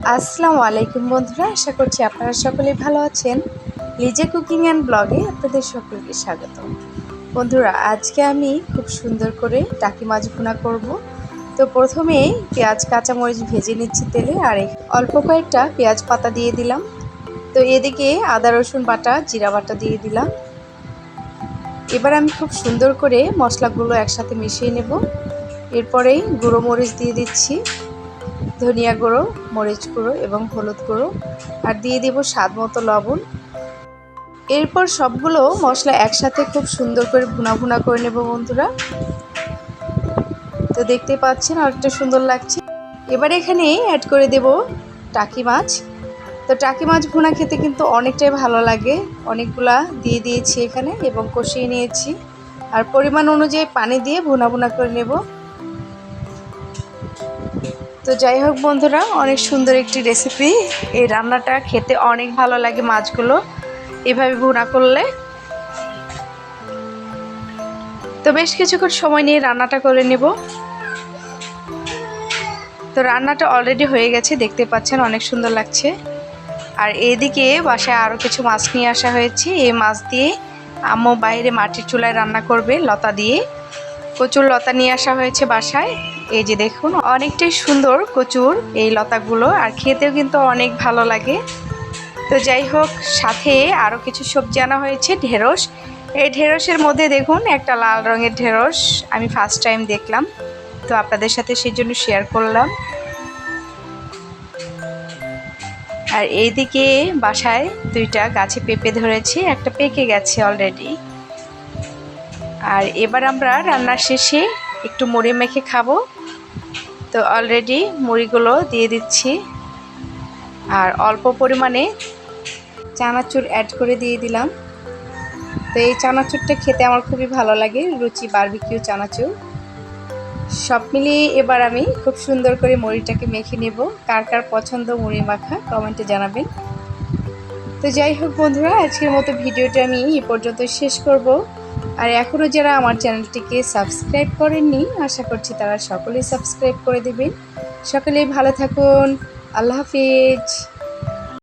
আসসালামু আলাইকুম বন্ধুরা, আশা করছি আপনারা সকলেই ভালো আছেন। লিজে কুকিং অ্যান্ড ব্লগে আপনাদের সকলকে স্বাগত। বন্ধুরা, আজকে আমি খুব সুন্দর করে টাকি মাছ ভুনা করব। তো প্রথমেই পেঁয়াজ, কাঁচামরিচ ভেজে নিচ্ছি তেলে, আর অল্প কয়েকটা পেঁয়াজ পাতা দিয়ে দিলাম। তো এদিকে আদা, রসুন বাটা, জিরা বাটা দিয়ে দিলাম। এবার আমি খুব সুন্দর করে মশলাগুলো একসাথে মিশিয়ে নেব। এরপরেই গুঁড়ো মরিচ দিয়ে দিচ্ছি। ধনিয়া গুঁড়ো, মরিচ গুঁড়ো এবং হলুদ গুঁড়ো, আর দিয়ে দিব স্বাদ মতো লবণ। এরপর সবগুলো মশলা একসাথে খুব সুন্দর করে ভুনা ভুনা করে নেব বন্ধুরা। তো দেখতে পাচ্ছেন অনেকটা সুন্দর লাগছে। এবার এখানে অ্যাড করে দেব টাকি মাছ। তো টাকি মাছ ভুনা খেতে কিন্তু অনেকটাই ভালো লাগে। অনেকগুলা দিয়ে দিয়েছি এখানে এবং কষিয়ে নিয়েছি। আর পরিমাণ অনুযায়ী পানি দিয়ে ভুনা ভুনা করে নেব। তো যাই হোক বন্ধুরা, অনেক সুন্দর একটি রেসিপি এই রান্নাটা খেতে অনেক ভালো লাগে মাছগুলো। এভাবে ভুনা করলে। তো বেশ কিছুক্ষণ সময় নিয়ে রান্নাটা করে নেব। তো রান্নাটা অলরেডি হয়ে গেছে, দেখতে পাচ্ছেন অনেক সুন্দর লাগছে। আর এদিকে বাসায় আরও কিছু মাছ নিয়ে আসা হয়েছে। এই মাছ দিয়ে আম্মু বাইরে মাটির চুলায় রান্না করবে, লতা দিয়ে। প্রচুর লতা নিয়ে আসা হয়েছে বাসায়। এই যে দেখুন, অনেকটাই সুন্দর কচুর এই লতাগুলো, আর খেতেও কিন্তু অনেক ভালো লাগে। তো যাই হোক, সাথে আরও কিছু সবজি আনা হয়েছে, ঢেঁড়স। এই ঢেঁড়সের মধ্যে দেখুন, একটা লাল রঙের ঢেঁড়স আমি ফার্স্ট টাইম দেখলাম। তো আপনাদের সাথে সেই জন্য শেয়ার করলাম। আর এইদিকে বাসায় দুইটা গাছে পেঁপে ধরেছে, একটা পেকে গেছে অলরেডি আর এবার আমরা রান্নার শেষে একটু মুড়ি মেখে খাব। তো অলরেডি মুড়িগুলো দিয়ে দিচ্ছি। আর অল্প পরিমাণে চানাচুর অ্যাড করে দিয়ে দিলাম। তো এই চানাচুরটা খেতে আমার খুবই ভালো লাগে, রুচি বারবিকিউ চানাচুর। সব মিলিয়ে এবার আমি খুব সুন্দর করে মুড়িটাকে মেখে নেব। কার কার পছন্দ মুড়ি মাখা কমেন্টে জানাবেন। তো যাই হোক বন্ধুরা, আজকের মতো ভিডিওটা আমি এই পর্যন্ত শেষ করব। আর এখনও যারা আমার চ্যানেলটিকে সাবস্ক্রাইব করেননি, আশা করছি তারা সকলেই সাবস্ক্রাইব করে দেবেন। সকলেই ভালো থাকুন। আল্লাহ হাফিজ।